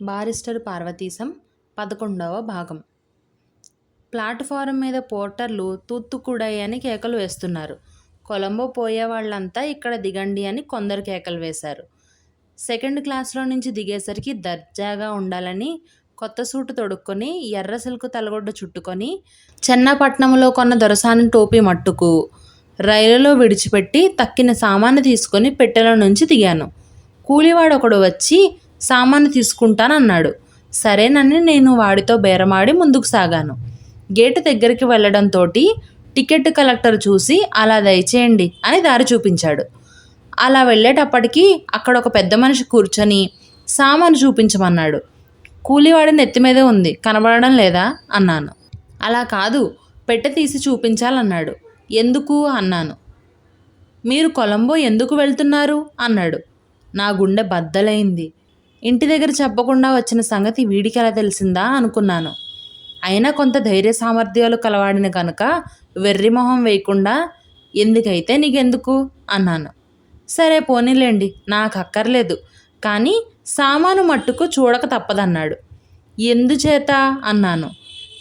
Barrister Parvateesam పదకొండవ భాగం. Platform మీద పోర్టర్లు తూత్తుకుడై అని కేకలు వేస్తున్నారు. కొలంబో పోయే వాళ్ళంతా ఇక్కడ దిగండి అని కొందరు కేకలు వేశారు. సెకండ్ క్లాస్లో నుంచి దిగేసరికి దర్జాగా ఉండాలని కొత్త సూటు తొడుక్కొని ఎర్ర సిల్కు తలగొడ్డ చుట్టుకొని చెన్నపట్నంలో కొన్న దొరసాని టోపీ మట్టుకు రైలులో విడిచిపెట్టి తక్కిన సామాను తీసుకొని పెట్టెల నుంచి దిగాను. కూలివాడు ఒకడు వచ్చి సామాను తీసుకుంటానన్నాడు. సరేనని నేను వాడితో బేరమాడి ముందుకు సాగాను. గేటు దగ్గరికి వెళ్ళడంతో టికెట్ కలెక్టర్ చూసి అలా దయచేయండి అని దారి చూపించాడు. అలా వెళ్ళేటప్పటికీ అక్కడ ఒక పెద్ద మనిషి కూర్చొని సామాను చూపించమన్నాడు. కూలివాడి నెత్తి మీదే ఉంది కనబడడం లేదా? అన్నాను. అలా కాదు పెట్టె తీసి చూపించాలన్నాడు. ఎందుకు? అన్నాను. మీరు కొలంబో ఎందుకు వెళ్తున్నారు? అన్నాడు. నా గుండె బద్దలైంది. ఇంటి దగ్గర చెప్పకుండా వచ్చిన సంగతి వీడికి ఎలా తెలిసిందా అనుకున్నాను. అయినా కొంత ధైర్య సామర్థ్యాలు కలవాడిన కనుక వెర్రి మొహం వేయకుండా ఎందుకైతే నీకెందుకు? అన్నాను. సరే పోనీలేండి నాకు అక్కర్లేదు కానీ సామాను మట్టుకు చూడక తప్పదన్నాడు. ఎందుచేత? అన్నాను.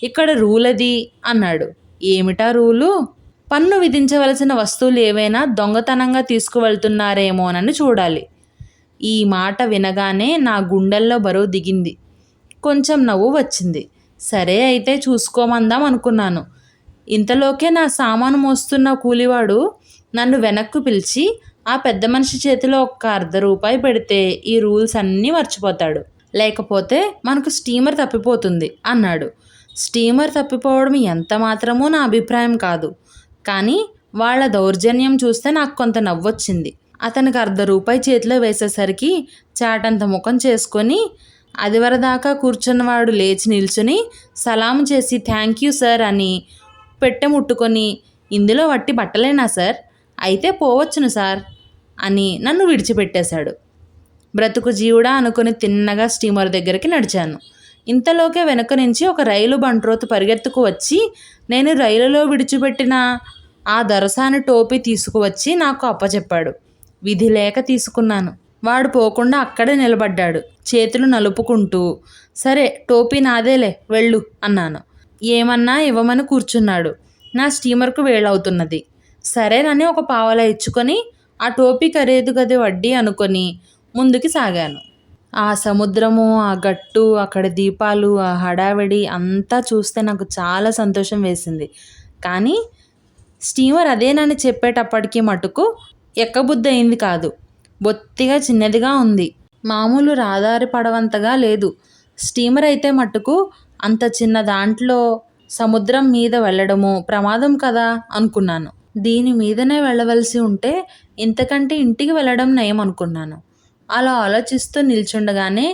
ఇక్కడ రూల్ అది అన్నాడు. ఏమిటా రూలు? పన్ను విధించవలసిన వస్తువులు ఏవైనా దొంగతనంగా తీసుకువెళ్తున్నారేమోనని చూడాలి. ఈ మాట వినగానే నా గుండెల్లో బరువు దిగింది. కొంచెం నవ్వు వచ్చింది. సరే అయితే చూసుకోమందాం అనుకున్నాను. ఇంతలోకే నా సామాను మోస్తున్న కూలివాడు నన్ను వెనక్కు పిలిచి ఆ పెద్ద మనిషి చేతిలో ఒక్క అర్ధ రూపాయి పెడితే ఈ రూల్స్ అన్నీ మర్చిపోతాడు. లేకపోతే మనకు స్టీమర్ తప్పిపోతుంది అన్నాడు. స్టీమర్ తప్పిపోవడం ఎంత మాత్రమూ నా అభిప్రాయం కాదు. కానీ వాళ్ళ దౌర్జన్యం చూస్తే నాకు కొంత నవ్వొచ్చింది. అతనికి అర్ధ రూపాయి చేతిలో వేసేసరికి చాటంత ముఖం చేసుకొని అదివరదాకా కూర్చున్నవాడు లేచి నిల్చుని సలాం చేసి థ్యాంక్ యూ సార్ అని పెట్టె ముట్టుకొని ఇందులో వట్టి బట్టలేనా సార్? అయితే పోవచ్చును సార్ అని నన్ను విడిచిపెట్టేశాడు. బ్రతుకు జీవుడా అనుకుని తిన్నగా స్టీమర్ దగ్గరికి నడిచాను. ఇంతలోకే వెనుక నుంచి ఒక రైలు బంట్రోతు పరిగెత్తుకు వచ్చి నేను రైలులో విడిచిపెట్టిన ఆ దరసాని టోపీ తీసుకువచ్చి నాకు అప్పచెప్పాడు. విధి లేక తీసుకున్నాను. వాడు పోకుండా అక్కడే నిలబడ్డాడు. చేతులు నలుపుకుంటూ సరే టోపీ నాదేలే వెళ్ళు అన్నాను. ఏమన్నా ఇవ్వమని కూర్చున్నాడు. నా స్టీమర్కు వేళవుతున్నది సరేనని ఒక పావలా ఇచ్చుకొని ఆ టోపీ ఖరీదు గది వడ్డీ అనుకొని ముందుకి సాగాను. ఆ సముద్రము ఆ గట్టు అక్కడ దీపాలు ఆ హడావిడి అంతా చూస్తే నాకు చాలా సంతోషం వేసింది. కానీ స్టీమర్ అదేనని చెప్పేటప్పటికి మటుకు ఎక్కబుద్ధి అయింది కాదు. బొత్తిగా చిన్నదిగా ఉంది. మామూలు రాదారి పడవంతగా లేదు. స్టీమర్ అయితే మట్టుకు అంత చిన్న దాంట్లో సముద్రం మీద వెళ్ళడము ప్రమాదం కదా అనుకున్నాను. దీని మీదనే వెళ్ళవలసి ఉంటే ఇంతకంటే ఇంటికి వెళ్ళడం నయం అనుకున్నాను. అలా ఆలోచిస్తూ నిల్చుండగానే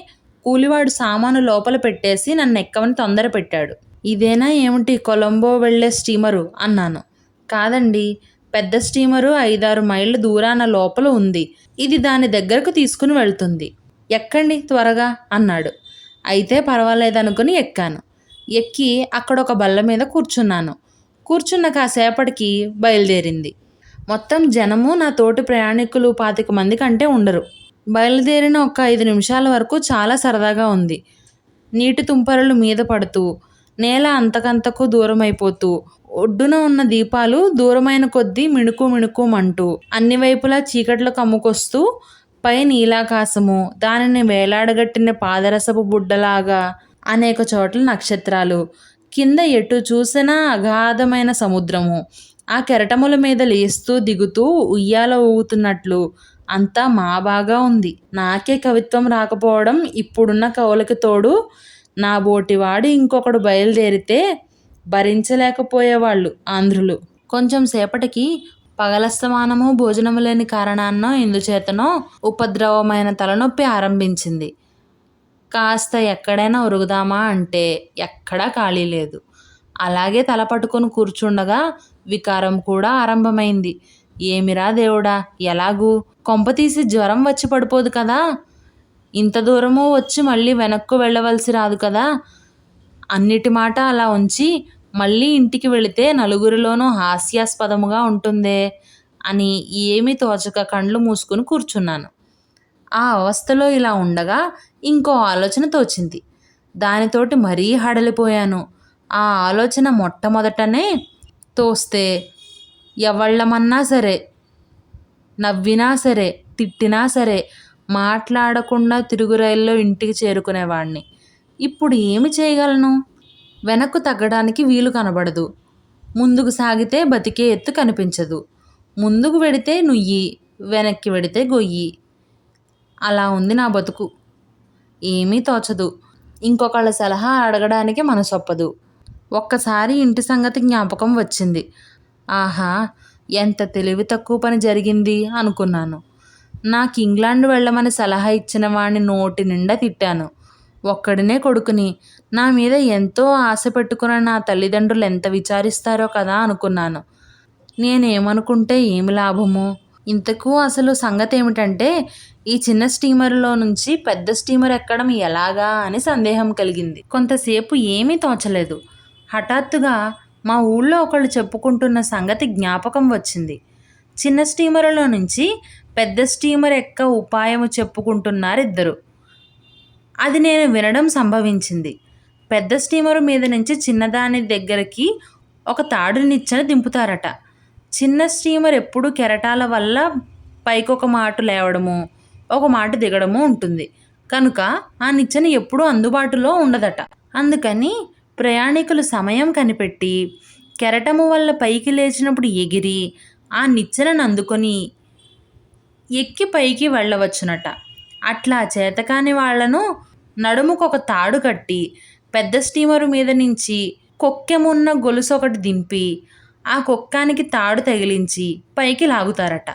కూలివాడు సామాను లోపల పెట్టేసి నన్ను ఎక్కమని తొందర పెట్టాడు. ఇదేనా ఏమిటి కొలంబో వెళ్ళే స్టీమరు? అన్నాను. కాదండి పెద్ద స్టీమరు ఐదారు మైళ్ళ దూరాన లోపల ఉంది. ఇది దాని దగ్గరకు తీసుకుని వెళ్తుంది. ఎక్కండి త్వరగా అన్నాడు. అయితే పర్వాలేదనుకుని ఎక్కాను. ఎక్కి అక్కడ ఒక బల్ల మీద కూర్చున్నాను. కూర్చున్న కాసేపటికి బయలుదేరింది. మొత్తం జనము నా తోటి ప్రయాణికులు పాతిక మంది కంటే ఉండరు. బయలుదేరిన ఒక ఐదు నిమిషాల వరకు చాలా సరదాగా ఉంది. నీటి తుంపరలు మీద పడుతూ నేల అంతకంతకు దూరమైపోతూ ఒడ్డున ఉన్న దీపాలు దూరమైన కొద్దీ మిణుకు మిణుకుమంటూ అన్ని వైపులా చీకట్లు కమ్ముకొస్తూ పై నీలాకాశము దానిని వేలాడగట్టిన పాదరసపు బుడ్డలాగా అనేక చోట్ల నక్షత్రాలు. కింద ఎటు చూసినా అగాధమైన సముద్రము. ఆ కెరటముల మీద లేస్తూ దిగుతూ ఉయ్యాల ఊగుతున్నట్లు అంతా మా బాగా ఉంది. నాకే కవిత్వం రాకపోవడం ఇప్పుడున్న కవులకి తోడు. నా బోటివాడు ఇంకొకడు బయలుదేరితే భరించలేకపోయేవాళ్ళు ఆంధ్రులు. కొంచెం సేపటికి పగలస్తమానము భోజనము లేని కారణాన్నో ఇందుచేతనో ఉపద్రవమైన తలనొప్పి ఆరంభించింది. కాస్త ఎక్కడైనా ఉరుగుదామా అంటే ఎక్కడా ఖాళీ లేదు. అలాగే తల పట్టుకొని కూర్చుండగా వికారం కూడా ఆరంభమైంది. ఏమిరా దేవుడా ఎలాగూ? కొంపతీసి జ్వరం వచ్చి పడిపోదు కదా? ఇంత దూరము వచ్చి మళ్ళీ వెనక్కు వెళ్ళవలసి రాదు కదా? అన్నిటి మాట అలా ఉంచి మళ్ళీ ఇంటికి వెళితే నలుగురిలోనూ హాస్యాస్పదముగా ఉంటుందే అని ఏమీ తోచక కండ్లు మూసుకుని కూర్చున్నాను. ఆ అవస్థలో ఇలా ఉండగా ఇంకో ఆలోచన తోచింది. దానితోటి మరీ హడలిపోయాను. ఆ ఆలోచన మొట్టమొదటనే తోస్తే ఎవళ్ళమన్నా సరే నవ్వినా సరే తిట్టినా సరే మాట్లాడకుండా తిరుగు రైల్లో ఇంటికి చేరుకునేవాడిని ఇప్పుడు ఏమి చేయగలను? వెనక్కు తగ్గడానికి వీలు కనబడదు. ముందుకు సాగితే బతికే ఎత్తు కనిపించదు. ముందుకు వెడితే నుయ్యి వెనక్కి వెడితే గొయ్యి. అలా ఉంది నా బతుకు. ఏమీ తోచదు. ఇంకొకళ్ళ సలహా అడగడానికి మనసొప్పదు. ఒక్కసారి ఇంటి సంగతి జ్ఞాపకం వచ్చింది. ఆహా ఎంత తెలివి తక్కువ పని జరిగింది అనుకున్నాను. నాకు ఇంగ్లాండ్ వెళ్ళమని సలహా ఇచ్చిన వాడిని నోటి నిండా తిట్టాను. ఒక్కడినే కొడుకుని. నా మీద ఎంతో ఆశ పెట్టుకున్న నా తల్లిదండ్రులు ఎంత విచారిస్తారో కదా అనుకున్నాను. నేనేమనుకుంటే ఏమి లాభము? ఇంతకు అసలు సంగతి ఏమిటంటే ఈ చిన్న స్టీమర్లో నుంచి పెద్ద స్టీమర్ ఎక్కడం ఎలాగా అని సందేహం కలిగింది. కొంతసేపు ఏమీ తోచలేదు. హఠాత్తుగా మా ఊళ్ళో ఒకళ్ళు చెప్పుకుంటున్న సంగతి జ్ఞాపకం వచ్చింది. చిన్న స్టీమర్లో నుంచి పెద్ద స్టీమర్ ఎక్క ఉపాయము చెప్పుకుంటున్నారు ఇద్దరు అది నేను వినడం సంభవించింది. పెద్ద స్టీమరు మీద నుంచి చిన్నదాని దగ్గరికి ఒక తాడునిచ్చని దింపుతారట. చిన్న స్టీమర్ ఎప్పుడు కెరటాల వల్ల పైకి ఒక మాట లేవడము ఒక మాట దిగడము ఉంటుంది. కనుక ఆ నిచ్చెన ఎప్పుడూ అందుబాటులో ఉండదట. అందుకని ప్రయాణికులు సమయం కనిపెట్టి కెరటము వల్ల పైకి లేచినప్పుడు ఎగిరి ఆ నిచ్చెనను అందుకొని ఎక్కి పైకి వెళ్ళవచ్చునట. అట్లా చేతకాని వాళ్ళను నడుముకొక తాడు కట్టి పెద్ద స్టీమరు మీద నుంచి కొక్కెమున్న గొలుసు ఒకటి దింపి ఆ కొక్కానికి తాడు తగిలించి పైకి లాగుతారట.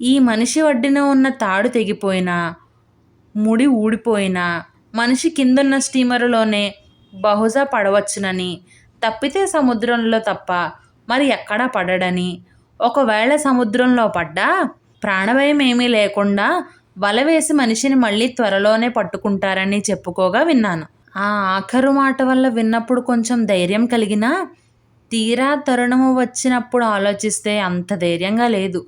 ఈ మనిషి వడ్డిన ఉన్న తాడు తెగిపోయినా ముడి ఊడిపోయినా మనిషి కిందున్న స్టీమరులోనే బహుశా పడవచ్చునని తప్పితే సముద్రంలో తప్ప మరి ఎక్కడా పడడని. ఒకవేళ సముద్రంలో పడ్డా ప్రాణభయం ఏమీ లేకుండా వల వేసి మనిషిని మళ్ళీ త్వరలోనే పట్టుకుంటారని చెప్పుకోగా విన్నాను. ఆ ఆఖరు మాట వల్ల విన్నప్పుడు కొంచెం ధైర్యం కలిగినా తీరా తరుణము వచ్చినప్పుడు ఆలోచిస్తే అంత ధైర్యంగా లేదు.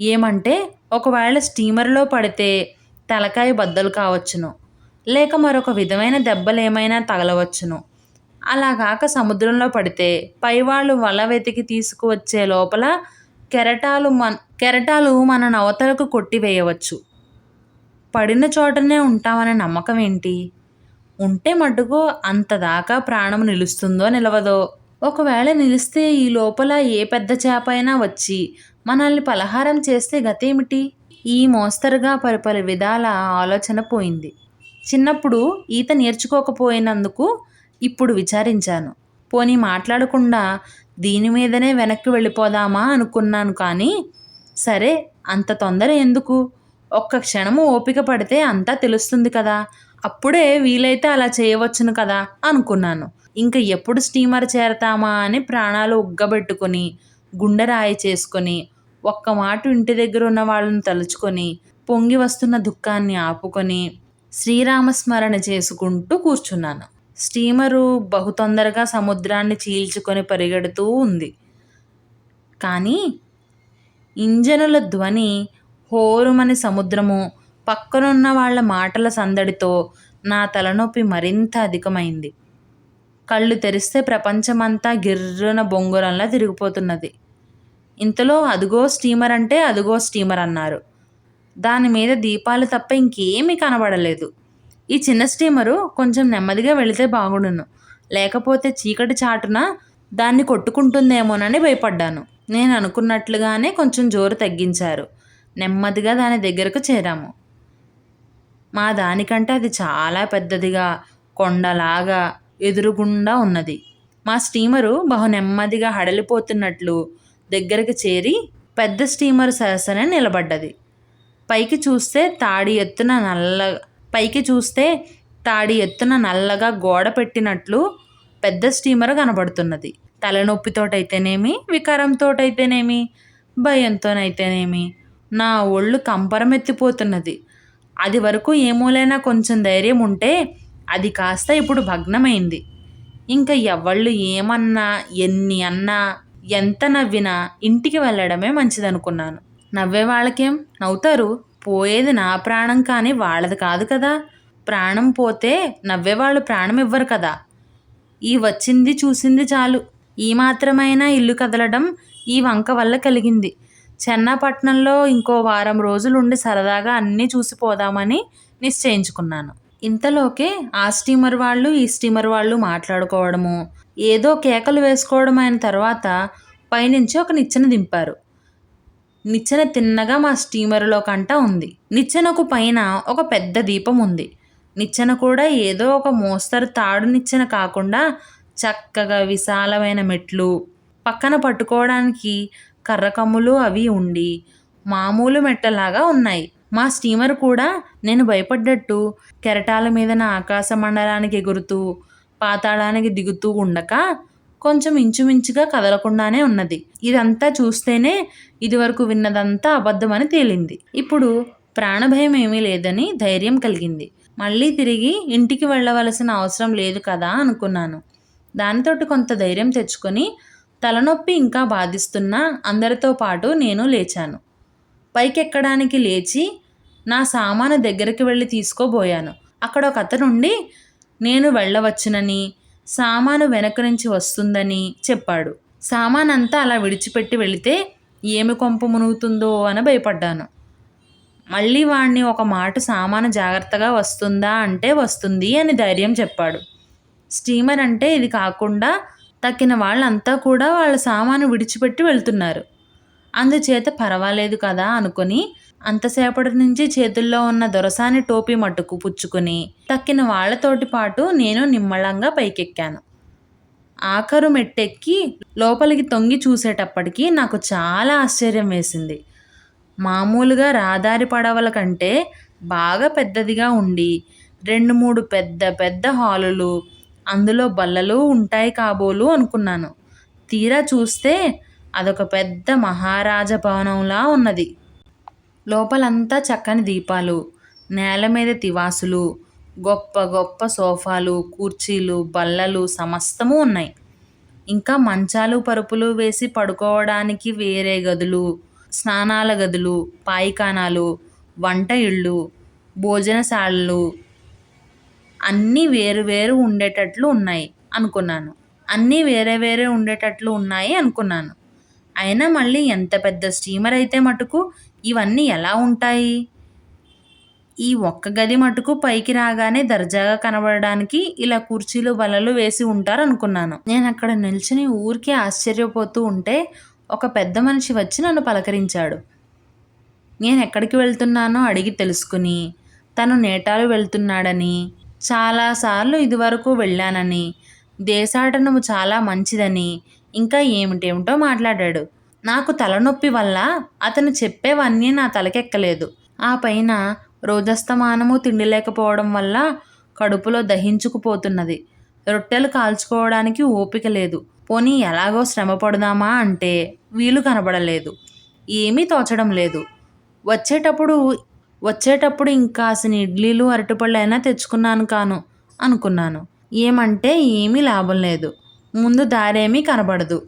ఏమంటే ఒకవేళ స్టీమర్లో పడితే తలకాయ బద్దలు కావచ్చును. లేక మరొక విధమైన దెబ్బలు ఏమైనా తగలవచ్చును. అలాగాక సముద్రంలో పడితే పైవాళ్ళు వల వెతికి తీసుకువచ్చే లోపల కెరటాలు మన్ కెరటాలు మన నవతలకు కొట్టివేయవచ్చు. పడిన చోటనే ఉంటామనే నమ్మకం ఏంటి? ఉంటే మటుకు అంతదాకా ప్రాణం నిలుస్తుందో నిలవదో? ఒకవేళ నిలిస్తే ఈ లోపల ఏ పెద్ద చేప అయినా వచ్చి మనల్ని పలహారం చేస్తే గతేమిటి? ఈ మోస్తరుగా పరిపలు విధాల ఆలోచన పోయింది. చిన్నప్పుడు ఈత నేర్చుకోకపోయినందుకు ఇప్పుడు విచారించాను. పోనీ మాట్లాడకుండా దీని మీదనే వెనక్కి వెళ్ళిపోదామా అనుకున్నాను కానీ సరే అంత తొందర ఎందుకు? ఒక్క క్షణము ఓపిక పడితే అంతా తెలుస్తుంది కదా. అప్పుడే వీలైతే అలా చేయవచ్చును కదా అనుకున్నాను. ఇంకా ఎప్పుడు స్టీమర్ చేరతామా అని ప్రాణాలు ఉగ్గబెట్టుకొని గుండె రాయి చేసుకొని ఒక్క మాట ఇంటి దగ్గర ఉన్న వాళ్ళని తలుచుకొని పొంగి వస్తున్న దుఃఖాన్ని ఆపుకొని శ్రీరామస్మరణ చేసుకుంటూ కూర్చున్నాను. స్టీమరు బహు తొందరగా సముద్రాన్ని చీల్చుకొని పరిగెడుతూ ఉంది. కానీ ఇంజనుల ధ్వని హోరుమని సముద్రము. పక్కనున్న వాళ్ళ మాటల సందడితో నా తలనొప్పి మరింత అధికమైంది. కళ్ళు తెరిస్తే ప్రపంచమంతా గిర్రున బొంగురంలా తిరిగిపోతున్నది. ఇంతలో అదుగో స్టీమర్ అంటే అదుగో స్టీమర్ అన్నారు. దాని మీద దీపాలు తప్ప ఇంకేమీ కనబడలేదు. ఈ చిన్న స్టీమరు కొంచెం నెమ్మదిగా వెళితే బాగుండును. లేకపోతే చీకటి చాటున దాన్ని కొట్టుకుంటుందేమోనని భయపడ్డాను. నేను అనుకున్నట్లుగానే కొంచెం జోరు తగ్గించారు. నెమ్మదిగా దాని దగ్గరకు చేరాము. మా దానికంటే అది చాలా పెద్దదిగా కొండలాగా ఎదురుగుండా ఉన్నది. మా స్టీమరు బహు నెమ్మదిగా హడలిపోతున్నట్లు దగ్గరకు చేరి పెద్ద స్టీమర్ సరసన నిలబడ్డది. పైకి చూస్తే తాడి ఎత్తున నల్ల పైకి చూస్తే తాడి ఎత్తున నల్లగా గోడ పెట్టినట్లు పెద్ద స్టీమర్ కనబడుతున్నది. తలనొప్పితోటైతేనేమి వికారంతోటైతేనేమి భయంతోనైతేనేమి నా ఒళ్ళు కంపరం ఎత్తిపోతున్నది అది వరకు ఏమోలైనా కొంచెం ధైర్యం ఉంటే అది కాస్త ఇప్పుడు భగ్నమైంది. ఇంకా ఎవళ్ళు ఏమన్నా ఎన్ని అన్నా ఎంత నవ్వినా ఇంటికి వెళ్ళడమే మంచిదనుకున్నాను. నవ్వే వాళ్ళకేం? నవ్వుతారు. పోయేది నా ప్రాణం కానీ వాళ్ళది కాదు కదా. ప్రాణం పోతే నవ్వేవాళ్ళు ప్రాణం ఇవ్వరు కదా. ఈ వచ్చింది చూసింది చాలు. ఈ మాత్రమైనా ఇల్లు కదలడం ఈ వంక వల్ల కలిగింది. చెన్నాపట్నంలో ఇంకో వారం రోజులుండి సరదాగా అన్నీ చూసిపోదామని నిశ్చయించుకున్నాను. ఇంతలోకే ఆ స్టీమర్ వాళ్ళు ఈ స్టీమర్ వాళ్ళు మాట్లాడుకోవడము ఏదో కేకలు వేసుకోవడం అయిన తర్వాత పైనుంచి ఒక నిచ్చెన దింపారు. నిచ్చెన తిన్నగా మా స్టీమర్లో కంట ఉంది. నిచ్చెనకు పైన ఒక పెద్ద దీపం ఉంది. నిచ్చెన కూడా ఏదో ఒక మోస్తరు తాడు నిచ్చెన కాకుండా చక్కగా విశాలమైన మెట్లు. పక్కన పట్టుకోవడానికి కర్రకమ్ములు అవి ఉండి మామూలు మెట్టలాగా ఉన్నాయి. మా స్టీమర్ కూడా నేను భయపడ్డట్టు కెరటాల మీదన ఆకాశ మండలానికి ఎగురుతూ పాతాళానికి దిగుతూ ఉండక కొంచెం ఇంచుమించుగా కదలకుండానే ఉన్నది. ఇదంతా చూస్తేనే ఇదివరకు విన్నదంతా అబద్ధమని తేలింది. ఇప్పుడు ప్రాణభయం ఏమీ లేదని ధైర్యం కలిగింది. మళ్ళీ తిరిగి ఇంటికి వెళ్ళవలసిన అవసరం లేదు కదా అనుకున్నాను. దానితోటి కొంత ధైర్యం తెచ్చుకొని తలనొప్పి ఇంకా బాధిస్తున్నా అందరితో పాటు నేను లేచాను. పైకెక్కడానికి లేచి నా సామాను దగ్గరికి వెళ్ళి తీసుకోబోయాను. అక్కడ ఒక అతనుండి నేను వెళ్ళవచ్చునని సామాను వెనక నుంచి వస్తుందని చెప్పాడు. సామానంతా అలా విడిచిపెట్టి వెళితే ఏమి కొంప మునుగుతుందో అని భయపడ్డాను. మళ్ళీ వాడిని ఒక మాట సామాను జాగ్రత్తగా వస్తుందా అంటే వస్తుంది అని ధైర్యం చెప్పాడు. స్టీమర్ అంటే ఇది కాకుండా తక్కిన వాళ్ళంతా కూడా వాళ్ళ సామాను విడిచిపెట్టి వెళ్తున్నారు. అందుచేత పర్వాలేదు కదా అనుకొని అంతసేపటి నుంచి చేతుల్లో ఉన్న దొరసాని టోపీ మట్టుకు పుచ్చుకుని తక్కిన వాళ్ళతోటి పాటు నేను నిమ్మళంగా పైకెక్కాను. ఆఖరు మెట్టెక్కి లోపలికి తొంగి చూసేటప్పటికి నాకు చాలా ఆశ్చర్యం వేసింది. మామూలుగా రాదారి పడవల కంటే బాగా పెద్దదిగా ఉండి రెండు మూడు పెద్ద పెద్ద హాలులు అందులో బల్లలు ఉంటాయి కాబోలు అనుకున్నాను. తీరా చూస్తే అదొక పెద్ద మహారాజ భవనంలా ఉన్నది. లోపలంతా చక్కని దీపాలు నేల మీద తివాసులు గొప్ప గొప్ప సోఫాలు కుర్చీలు బల్లలు సమస్తము ఉన్నాయి. ఇంకా మంచాలు పరుపులు వేసి పడుకోవడానికి వేరే గదులు స్నానాల గదులు పాయిఖానాలు వంట ఇళ్ళు భోజనశాలలు అన్నీ వేరు వేరు ఉండేటట్లు ఉన్నాయి అనుకున్నాను. అన్నీ వేరే వేరే ఉండేటట్లు ఉన్నాయి అనుకున్నాను. అయినా మళ్ళీ ఎంత పెద్ద స్టీమర్ అయితే మటుకు ఇవన్నీ ఎలా ఉంటాయి? ఈ ఒక్క గది మటుకు పైకి రాగానే దర్జాగా కనబడడానికి ఇలా కుర్చీలు బలలు వేసి ఉంటారు అనుకున్నాను నేను అక్కడ నిల్చుని ఊరికే ఆశ్చర్యపోతూ ఉంటే ఒక పెద్ద మనిషి వచ్చి నన్ను పలకరించాడు. నేను ఎక్కడికి వెళ్తున్నానో అడిగి తెలుసుకుని తను నేటాలు వెళ్తున్నాడని చాలాసార్లు ఇదివరకు వెళ్ళానని. దేశాటనము చాలా మంచిదని ఇంకా ఏమిటేమిటో మాట్లాడాడు. నాకు తలనొప్పి వల్ల అతను చెప్పేవన్నీ నా తలకెక్కలేదు. ఆ పైన రోజస్తమానము తిండి లేకపోవడం వల్ల కడుపులో దహించుకుపోతున్నది. రొట్టెలు కాల్చుకోవడానికి ఓపిక లేదు. పోనీ ఎలాగో శ్రమ పడదామా అంటే వీలు కనబడలేదు. ఏమీ తోచడం లేదు. వచ్చేటప్పుడు వచ్చేటప్పుడు ఇంకాసిన ఇడ్లీలు అరటిపళ్ళు అయినా తెచ్చుకున్నాను కాను అనుకున్నాను. ఏమంటే ఏమీ లాభం లేదు. ముందు దారేమీ కనబడదు.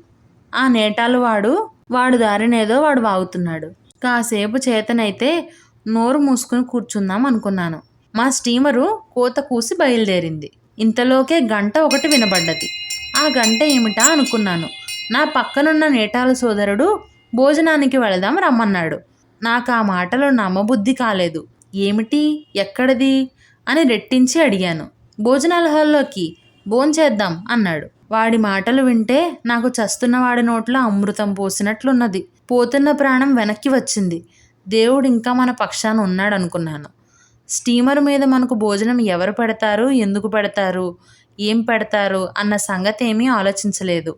ఆ నేటాలు వాడు వాడు దారినేదో వాడు వాగుతున్నాడు. కాసేపు చేతనైతే నోరు మూసుకుని కూర్చుందాం అనుకున్నాను. మా స్టీమరు కోత కూసి బయలుదేరింది. ఇంతలోకే గంట ఒకటి వినబడ్డది. ఆ గంట ఏమిటా అనుకున్నాను. నా పక్కనున్న నేటాల సోదరుడు భోజనానికి వెళదాం రమ్మన్నాడు. నాకు ఆ మాటలు నమ్మబుద్ధి కాలేదు. ఏమిటి? ఎక్కడిది? అని రెట్టించి అడిగాను. భోజనాల హాల్లోకి భోంచేద్దాం అన్నాడు. వాడి మాటలు వింటే నాకు చస్తున్న వాడి నోట్లో అమృతం పోసినట్లున్నది. పోతున్న ప్రాణం వెనక్కి వచ్చింది. దేవుడు ఇంకా మన పక్షాన ఉన్నాడు అనుకున్నాను స్టీమర్ మీద మనకు భోజనం ఎవరు పెడతారు? ఎందుకు పెడతారు? ఏం పెడతారు? అన్న సంగతి ఏమీ ఆలోచించలేదు.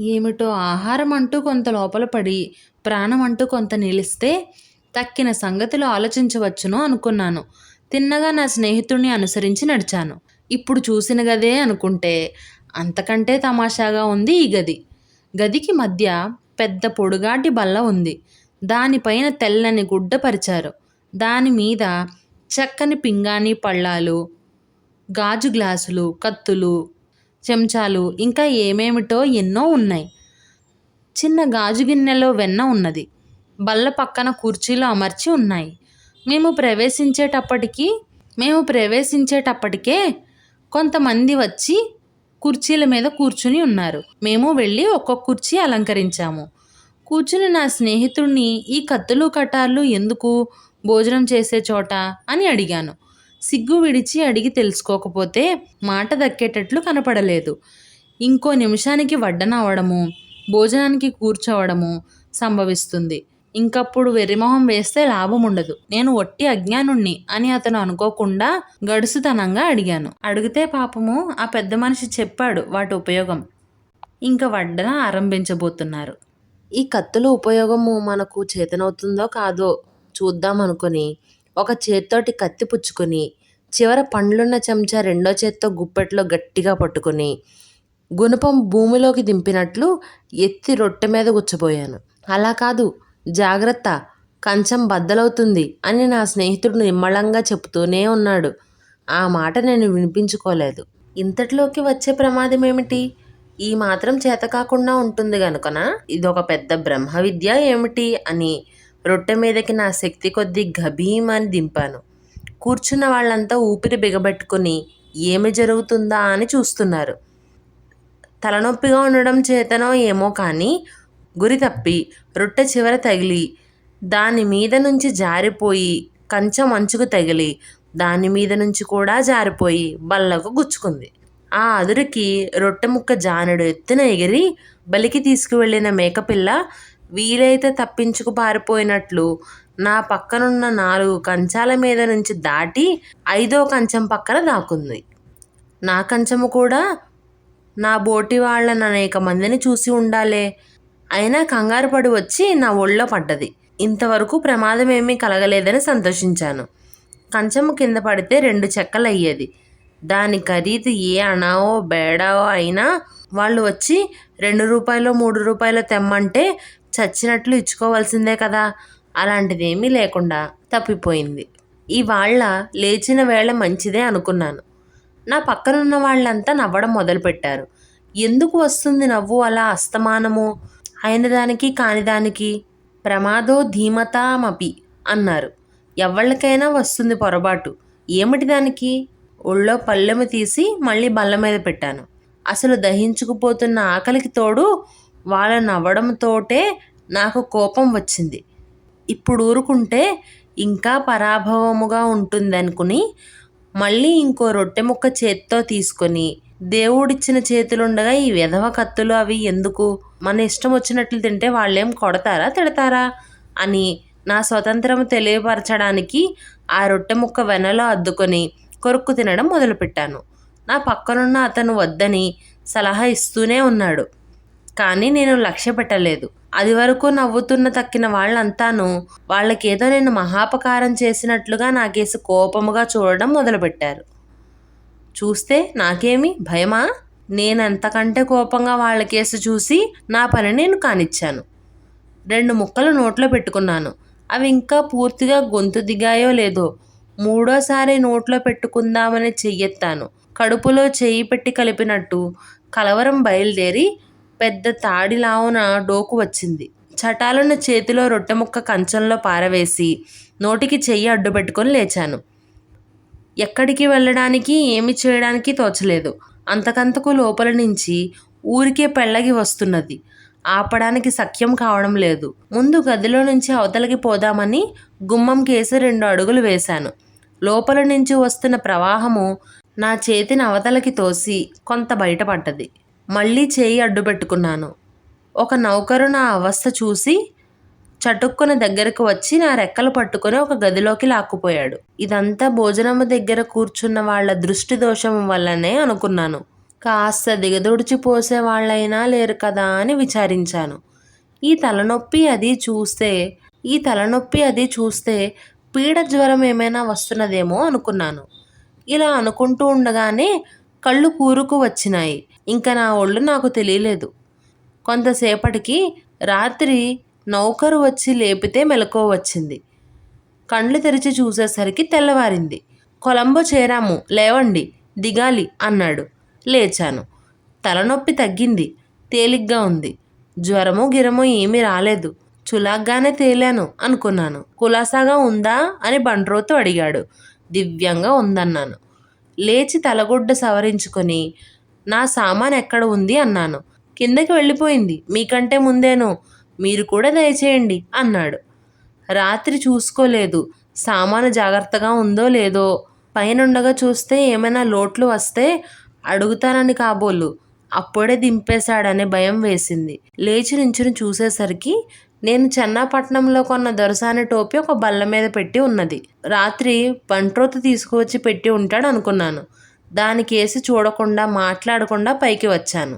ఏమిటో ఆహారం అంటూ కొంత లోపల పడి ప్రాణం అంటూ కొంత నిలిస్తే తక్కిన సంగతులు ఆలోచించవచ్చును అనుకున్నాను. తిన్నగా నా స్నేహితుడిని అనుసరించి నడిచాను. ఇప్పుడు చూసిన గదే అనుకుంటే అంతకంటే తమాషాగా ఉంది ఈ గది. గదికి మధ్య పెద్ద పొడుగాటి బల్ల ఉంది. దానిపైన తెల్లని గుడ్డ పరిచారు. దాని మీద చక్కని పింగాణి పళ్ళాలు గాజు గ్లాసులు కత్తులు చెంచాలు ఇంకా ఏమేమిటో ఎన్నో ఉన్నాయి. చిన్న గాజు గిన్నెలో వెన్న ఉన్నది. బల్ల పక్కన కుర్చీలు అమర్చి ఉన్నాయి. మేము ప్రవేశించేటప్పటికి మేము ప్రవేశించేటప్పటికే కొంతమంది వచ్చి కుర్చీల మీద కూర్చుని ఉన్నారు. మేము వెళ్ళి ఒక్కొక్క కుర్చీ అలంకరించాము. కూర్చుని నా స్నేహితుడిని ఈ కత్తులు కటార్లు ఎందుకు భోజనం చేసే చోట? అని అడిగాను. సిగ్గు విడిచి అడిగి తెలుసుకోకపోతే మాట దక్కేటట్లు కనపడలేదు. ఇంకో నిమిషానికి వడ్డనవడము భోజనానికి కూర్చోవడము సంభవిస్తుంది. ఇంకప్పుడు వెర్రిమొహం వేస్తే లాభం ఉండదు నేను ఒట్టి అజ్ఞానుణ్ణి అని అతను అనుకోకుండా గడుసుతనంగా అడిగాను. అడిగితే పాపము ఆ పెద్ద మనిషి చెప్పాడు వాటి ఉపయోగం. ఇంకా వడ్డన ఆరంభించబోతున్నారు. ఈ కత్తుల ఉపయోగము మనకు చేతనవుతుందో కాదో చూద్దాం అనుకుని ఒక చేత్తోటి కత్తి పుచ్చుకొని చివర పండ్లున్న చెంచా రెండో చేత్తో గుప్పెట్లో గట్టిగా పట్టుకుని గుణపం భూమిలోకి దింపినట్లు ఎత్తి రొట్టె మీద గుచ్చబోయాను అలా కాదు జాగ్రత్త కంచం బద్దలవుతుంది అని నా స్నేహితుడు నిమ్మళంగా చెబుతూనే ఉన్నాడు. ఆ మాట నేను వినిపించుకోలేదు. ఇంతట్లోకి వచ్చే ప్రమాదం ఏమిటి ఈ మాత్రం చేత కాకుండా ఉంటుంది ఇది ఇదొక పెద్ద బ్రహ్మ విద్య ఏమిటి? అని రొట్టె మీదకి నా శక్తి కొద్దీ గభీమని దింపాను. కూర్చున్న వాళ్ళంతా ఊపిరి బిగబెట్టుకుని ఏమి జరుగుతుందా అని చూస్తున్నారు. తలనొప్పిగా ఉండడం చేతనో ఏమో కానీ గురి తప్పి రొట్టె చివర తగిలి దాని మీద నుంచి జారిపోయి కంచె మంచుకు తగిలి దాని మీద నుంచి కూడా జారిపోయి బల్లకు గుచ్చుకుంది. ఆ అదురికి రొట్టె ముక్క జానుడు ఎత్తున ఎగిరి బలికి తీసుకువెళ్ళిన మేకపిల్ల వీలైతే తప్పించుకు పారిపోయినట్లు నా పక్కనున్న నాలుగు కంచాల మీద నుంచి దాటి ఐదో కంచం పక్కన దాకుంది నా కంచము కూడా నా బోటి వాళ్ళని అనేక మందిని చూసి ఉండాలే. అయినా కంగారు పడి వచ్చి నా ఒళ్ళో పడ్డది. ఇంతవరకు ప్రమాదం ఏమీ కలగలేదని సంతోషించాను. కంచము కింద పడితే రెండు చెక్కలు అయ్యేది దాని ఖరీదు ఏ అనావో బేడావో అయినా వాళ్ళు వచ్చి రెండు రూపాయలు మూడు రూపాయలు తెమ్మంటే చచ్చినట్లు ఇచ్చుకోవాల్సిందే కదా అలాంటిది ఏమీ లేకుండా తప్పిపోయింది. ఇవాళ్ళ లేచిన వేళ మంచిదే అనుకున్నాను. నా పక్కనున్న వాళ్ళంతా నవ్వడం మొదలుపెట్టారు. ఎందుకు వస్తుంది నవ్వు అలా అస్తమానము? అయిన దానికి కాని దానికి ప్రమాదో ధీమతామపి అన్నారు. ఎవళ్ళకైనా వస్తుంది పొరపాటు. ఏమిటి దానికి? ఒళ్ళో పళ్ళెము తీసి మళ్ళీ బల్ల మీద పెట్టాను. అసలు దహించుకుపోతున్న ఆకలికి తోడు వాళ్ళ నవ్వడంతోటే నాకు కోపం వచ్చింది. ఇప్పుడు ఊరుకుంటే ఇంకా పరాభవముగా ఉంటుందనుకుని మళ్ళీ ఇంకో రొట్టె ముక్క చేత్తో తీసుకొని దేవుడిచ్చిన చేతులుండగా ఈ విధవ కత్తులు అవి ఎందుకు? మన ఇష్టం వచ్చినట్లు తింటే వాళ్ళేం కొడతారా తిడతారా? అని నా స్వతంత్రం తెలియపరచడానికి ఆ రొట్టె ముక్క వెనలో అద్దుకొని కొరుక్కు తినడం మొదలుపెట్టాను. నా పక్కనున్న అతను వద్దని సలహా ఇస్తూనే ఉన్నాడు. కానీ నేను లక్ష్య పెట్టలేదు. అది వరకు నవ్వుతున్న తక్కిన వాళ్ళంతాను వాళ్ళకేదో నేను మహాపకారం చేసినట్లుగా నాకేసి కోపముగా చూడడం మొదలుపెట్టారు. చూస్తే నాకేమి? భయమా? నేనంతకంటే కోపంగా వాళ్ళకేసి చూసి నా పని నేను కానిచ్చాను. రెండు ముక్కలు నోట్లో పెట్టుకున్నాను. అవి ఇంకా పూర్తిగా గొంతు దిగాయో లేదో మూడోసారి నోట్లో పెట్టుకుందామని చెయ్యెత్తాను. కడుపులో చెయ్యి పెట్టి కలిపినట్టు కలవరం బయలుదేరి పెద్ద తాడిలావున డోకు వచ్చింది. చటాలను చేతిలో రొట్టె ముక్క కంచంలో పారవేసి నోటికి చెయ్యి అడ్డుపెట్టుకొని లేచాను. ఎక్కడికి వెళ్ళడానికి ఏమి చేయడానికి తోచలేదు. అంతకంతకు లోపల నుంచి ఊరికే పెళ్ళగి వస్తున్నది. ఆపడానికి సఖ్యం కావడం లేదు. ముందు గదిలో నుంచి అవతలకి పోదామని గుమ్మం కేసి రెండు అడుగులు వేశాను. లోపల నుంచి వస్తున్న ప్రవాహము నా చేతిని అవతలకి తోసి కొంత బయటపడ్డది మళ్ళీ చేయి అడ్డుపెట్టుకున్నాను ఒక నౌకరు నా అవస్థ చూసి చటుక్కున దగ్గరకు వచ్చి నా రెక్కలు పట్టుకొని ఒక గదిలోకి లాక్కుపోయాడు. ఇదంతా భోజనమ్మ దగ్గర కూర్చున్న వాళ్ళ దృష్టి దోషం వల్లనే అనుకున్నాను. కాస్త దిగదొడిచి పోసే వాళ్ళైనా లేరు కదా అని విచారించాను. ఈ తలనొప్పి అది చూస్తే ఈ తలనొప్పి అది చూస్తే పీడ జ్వరం ఏమైనా వస్తున్నదేమో అనుకున్నాను. ఇలా అనుకుంటూ ఉండగానే కళ్ళు కూరుకు వచ్చినాయి. ఇంకా నా ఒళ్ళు నాకు తెలియలేదు. కొంతసేపటికి రాత్రి నౌకరు వచ్చి లేపితే మెలకువ వచ్చింది. కండ్లు తెరిచి చూసేసరికి తెల్లవారింది. కొలంబో చేరాము లేవండి దిగాలి అన్నాడు. లేచాను. తలనొప్పి తగ్గింది. తేలిగ్గా ఉంది. జ్వరమో గిరమో ఏమీ రాలేదు. చులాగ్గానే తేలాను అనుకున్నాను. కులాసాగా ఉందా? అని బండ్రోతు అడిగాడు. దివ్యంగా ఉందన్నాను. లేచి తలగుడ్డ సవరించుకొని నా సామాన్ ఎక్కడ ఉంది అన్నాను. కిందకి వెళ్ళిపోయింది. మీకంటే ముందేను. మీరు కూడా దయచేయండి అన్నాడు. రాత్రి చూసుకోలేదు. సామాను జాగ్రత్తగా ఉందో లేదో పైనుండగా చూస్తే ఏమైనా లోట్లు వస్తే అడుగుతానని కాబోలు. అప్పుడే దింపేశాడనే భయం వేసింది. లేచి నించుని చూసేసరికి నేను చెన్నాపట్నంలో కొన్న దొరసాని టోపీ ఒక బల్ల మీద పెట్టి ఉన్నది. రాత్రి బంట్రోతు తీసుకువచ్చి పెట్టి ఉంటాడు అనుకున్నాను దానికేసి చూడకుండా మాట్లాడకుండా పైకి వచ్చాను.